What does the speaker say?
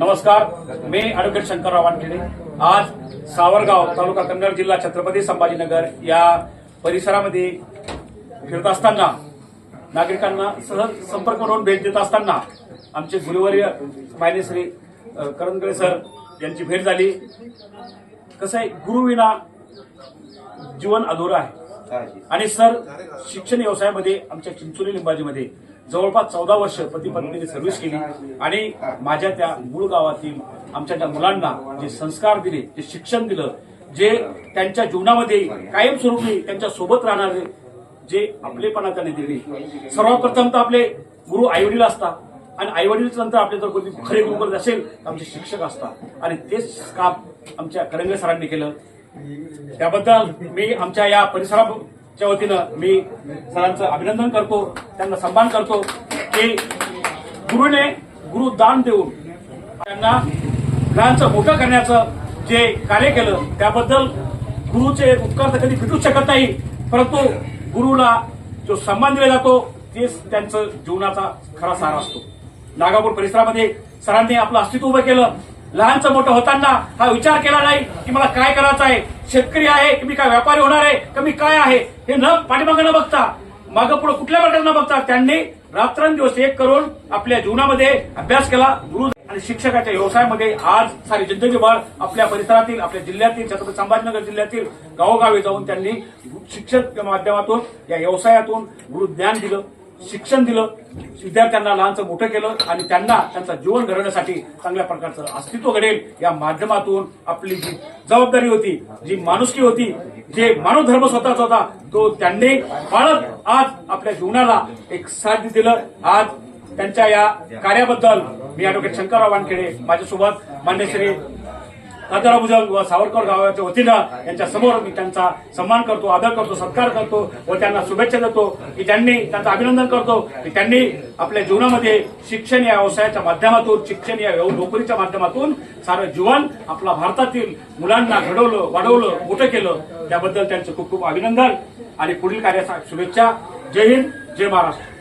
नमस्कार मी ॲडव्होकेट शंकरराव वानखेडे. आज सावरगाव तालुका कन्नड जिल्हा छत्रपती संभाजीनगर या परिसरामध्ये फिरत असताना नागरिकांना सहज संपर्क म्हणून भेट देत असताना आमचे गुरुवर्य मायनेश्री अ, करंदळे सर यांची भेट झाली. कसं आहे गुरुविना जीवन अधुरं आहे. आणि सर शिक्षण व्यवसायामध्ये आमच्या चिंचोली लिंबाजीमध्ये जवळपास चौदा वर्ष पती पत्नीने सर्व्हिस केली. आणि माझ्या त्या मूळ गावातील आमच्या त्या मुलांना जे संस्कार दिले जे शिक्षण दिलं जे त्यांच्या जीवनामध्ये कायमस्वरूपी त्यांच्यासोबत राहणारे जे आपलेपणा त्यांनी दिले. सर्वप्रथम तर आपले गुरु आईवडील असतात. आणि आईवडील नंतर आपले जर कोणी खरे गुरु करत असेल तर आमचे शिक्षक असतात. आणि तेच काम आमच्या करंगे सरांनी केलं. त्याबद्दल मी आमच्या या च्या वतीनं मी सरांचं अभिनंदन करतो त्यांना सन्मान करतो की गुरुने गुरुदान देऊन त्यांना घरांचं मोठं करण्याचं जे कार्य केलं त्याबद्दल गुरुचे उपकार तर कधी भेटूच शकत नाही परंतु गुरुला जो सन्मान दिला जातो तेच त्यांचं जीवनाचा खरा सार असतो. नागापूर परिसरामध्ये सरांनी आपलं अस्तित्व उभं केलं लहानचं मोठं होताना हा विचार केला नाही की मला काय करायचं आहे? शेतकरी आहे की मी काय व्यापारी होणार आहे? का मी काय आहे? हे न पाठीमागं न बघता मागं पुढे कुठल्या प्रकारे न बघता त्यांनी रात्रंदिवस एक करून आपल्या जीवनामध्ये अभ्यास केला गुरु आणि शिक्षकाच्या व्यवसायामध्ये आज सारी जिंदगीभर आपल्या परिसरातील आपल्या जिल्ह्यातील छत्रपती संभाजीनगर जिल्ह्यातील गावोगावी जाऊन त्यांनी शिक्षक माध्यमातून या व्यवसायातून गुरु ज्ञान दिलं. शिक्षण दिलं विद्यार्थ्यांना लहानचं मोठं केलं आणि त्यांना त्यांचं जीवन घडवण्यासाठी चांगल्या प्रकारचं अस्तित्व घडेल या माध्यमातून आपली जी जबाबदारी होती जी माणुसकी होती जे मानव धर्म स्वतःचा होता तो त्यांनी पाळत आज आपल्या जीवनाला एक साथ दिलं. आज त्यांच्या या कार्याबद्दल मी ॲडव्होकेट शंकरराव वानखेडे माझ्यासोबत मान्यश्री भुजल व सावरकर गावाच्या वतीनं यांच्या समोर मी त्यांचा सन्मान करतो आदर करतो सत्कार करतो व त्यांना शुभेच्छा देतो. की त्यांनी त्यांचं अभिनंदन करतो. की त्यांनी आपल्या जीवनामध्ये शिक्षण या व्यवसायाच्या माध्यमातून शिक्षण या नोकरीच्या माध्यमातून सारं जीवन आपला भारतातील मुलांना घडवलं वाढवलं मोठं केलं. त्याबद्दल त्यांचं खूप खूप अभिनंदन आणि पुढील कार्यासाठी शुभेच्छा. जय हिंद जय महाराष्ट्र.